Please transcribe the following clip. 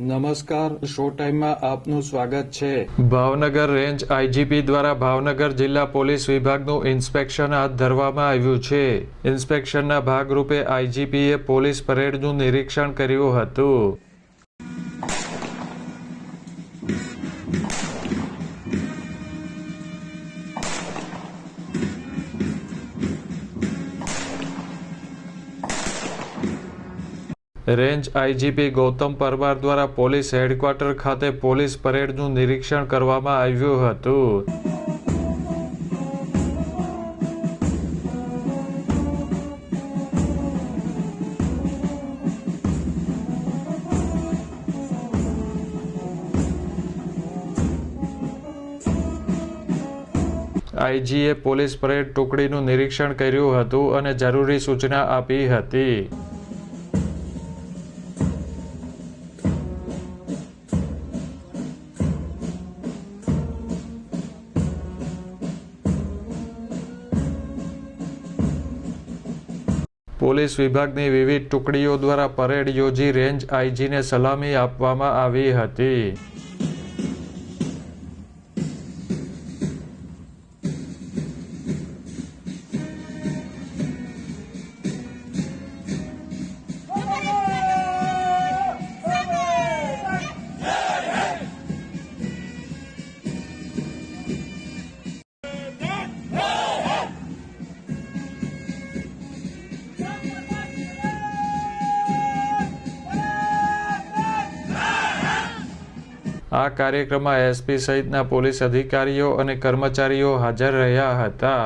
નમસ્કાર શો ટાઈમમાં આપનું સ્વાગત છે. ભાવનગર રેન્જ આઈજીપી દ્વારા ભાવનગર જિલ્લા પોલીસ વિભાગનું ઇન્સ્પેક્શન હાથ ધરવામાં આવ્યું છે. ઇન્સ્પેક્શનના ભાગરૂપે આઈજીપીએ પોલીસ પરેડનું નિરીક્ષણ કર્યું હતું. રેન્જ આઈજીપી ગૌતમ પરમાર દ્વારા પોલીસ હેડક્વાર્ટર ખાતે પોલીસ પરેડનું નિરીક્ષણ કરવામાં આવ્યું હતું. આઈજીએ પોલીસ પરેડ ટુકડીનું નિરીક્ષણ કર્યું હતું અને જરૂરી સૂચના આપી હતી. પોલીસ વિભાગની વિવિધ ટુકડીઓ દ્વારા પરેડ યોજી રેન્જ આઈજીને સલામી આપવામાં આવી હતી. આ કાર્યક્રમમાં એસપી સહિતના પોલીસ અધિકારીઓ અને કર્મચારીઓ હાજર રહ્યા હતા.